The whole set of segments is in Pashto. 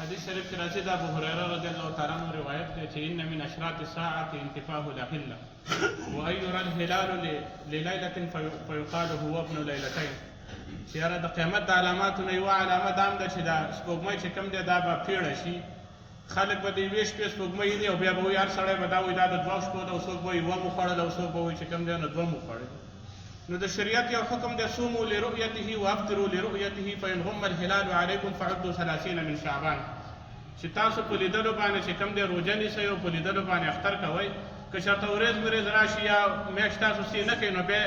حدیث شریف کې راځي د ابو هريره رضی الله تعالی عنہ روایت دی چې ان من اشراط الساعه انتفاء الاهله وان يرى الهلال لليله في- فيقال هو ابن ليلتين چې یاره د قیامت د علاماتو نه یوه علامه دا هم ده چې دا سپوږمۍ چې کوم دی دا به پیړه شي. خلک به د یوې شپې سپوږمۍ ویني او بیا به وایي هر سړی به دا وایي دا د دوه شپو ده او څوک به وایي یوه مو خوړله او څوک به وایي چې کوم دی نو دوه مو خوړل نو د شریعت یو حکم دی صوموا لرؤيته وافطروا لرؤيته فإن غم الهلال عليكم فعدوا ثلاثين من شعبان. چې تاسو په لیدلو باندې چې کوم دی روژه نیسئ او په لیدلو باندې اختر کوئ. که چېرته ورځ ورځ راشي یا میاشت تاسو سې نه کوئ نو بیا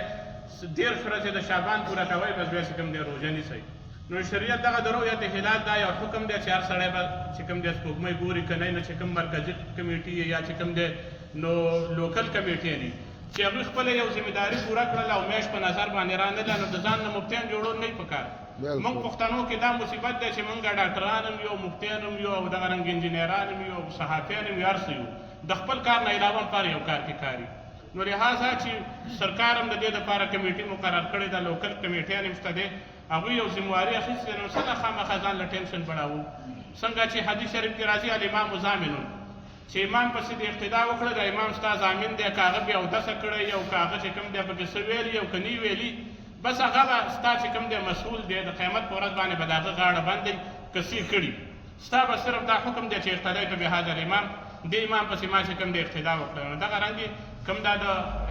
دېرش ورځې د شعبان پوره کوئ بس بیا چې کوم دی روژه نیسئ. نو شریعت دغه د رؤیت هلال دا یو حکم دی چې هر سړی به چې کوم دی سپوږمۍ ګوري که نه نو چې کوم مرکزي کمیټي یا چې کوم دی نو لوکل کمیټې دي چې هغوی خپله یو ذمہداري پوره کړله او میاشت په نظر باندې رانله نو د ځان نه مفتیان جوړول نه پکار. موږ پښتنو کې دا مصیبت دی چې موږ ډاکټران هم یو مفتیان هم یو او دغه رنګ انجینران هم یو صحافیان هم یو هر څه یو. د خپل کار نه علاوه پر یو کار کې کاري. نو لہذا چې سرکار هم د دې لپاره کمیټي مقرر کړې ده لوکل کمیټیان هم شته دی هغوی یو ذمہواري اخیستې نو څنګه خامخا ځان له ټینشن بړاوو. څنګه چې حدیث شریف کې راځي الامام ضامنون چې امام پسې د اقتدا وکړه د امام ستا ضامن دی کاغه بیا اودسه کړی یو کاغه چې کوم دی پکې څه ویلي او که نه ویلي. بس هغه به ستا چې کوم دی مسؤول دی د قیامت په ورځ باندې به د هغه غاړه باندې کسي کړي. ستا به صرف دا حکم دی چې اقتدایت بهذا الامام د امام پسې ما چې کوم دی اقتدا وکړه. نو دغه رنګې کوم دا د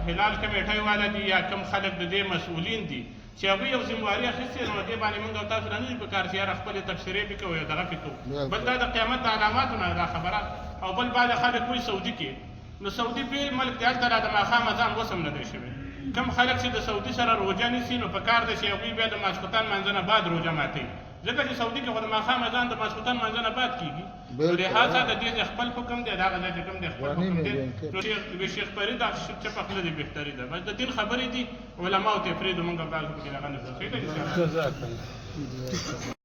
هلال کمیټۍ والا دي یا کوم خلک د دې مسؤلین دي. چې هغوی یو ذمہواري اخیستې نو دې باندې موږ او تاسو نه په کار تبصرې پې کوو یا دغه بالکل. بل دا د قیامت د علاماتو نه دا خبره او بل بعد خلک وایي سعودي کې. نو سعودي بیل ملک دی هلته را د ماښام اذان وسم نه دی شوی. کم خلک چې د سعودي سره روژه نیسي نو په کار دی چې هغوی بیا د ماسخوتن لمانځه نه بعد روژه ماتوي ځکه چې سعودي کې خو د ماښام اذان د ماسخوتن لمانځه نه بعد کېږي نو. لهذا د دې خپل حکم دی دا هغه ځای چې کوم دی خپل حکم دی. نو شیخ شیخ فرید دا چپ خپله دی بهتري ده. بس د دین خبرې دي علماو ته پرېږدو موږ بعضو پکې دغه نه؟ جزاك الله